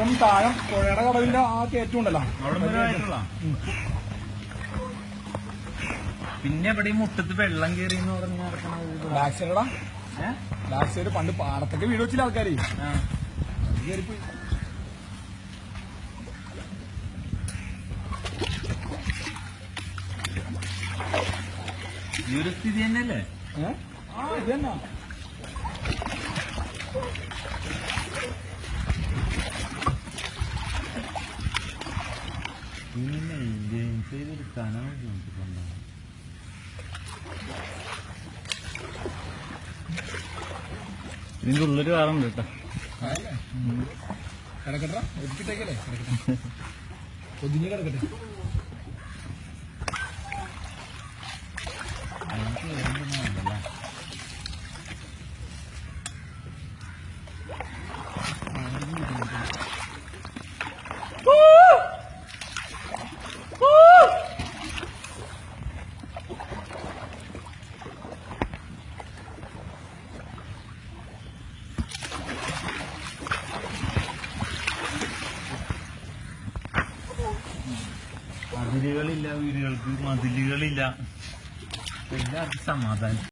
ഏറ്റവും താഴം പുഴയുടെ കടവിന്റെ ആ കയറ്റം ഉണ്ടല്ലോ പിന്നെ ഇവിടെ ഈ മുറ്റത്ത് വെള്ളം കയറി എന്ന് പറഞ്ഞ് ബാക്ക് ബാക്ക് സൈഡ് പണ്ട് പാടത്തൊക്കെ വീട് വെച്ചില്ല ആൾക്കാര്. കയറിപ്പോയി ഈ ഒരു സ്ഥിതി തന്നെയല്ലേ? ആ ഇത് തന്നെ. ഇനി മെയിന്റെയിൻ ചെയ്തെടുക്കാനാണ് ബുദ്ധിമുട്ടുള്ളത് ഇതിന്റെ ഉള്ളൊരു കാറുണ്ട് കേട്ടോ. കിടക്കട്ടെ. ഒതുക്കിട്ടേക്കല്ലേ? കിടക്കട്ടെ. ഒതുങ്ങി കിടക്കട്ടെ. മതിലുകളില്ല വീടുകൾക്ക് മതിലുകളില്ല. എല്ലാവർക്കും സമാധാനം.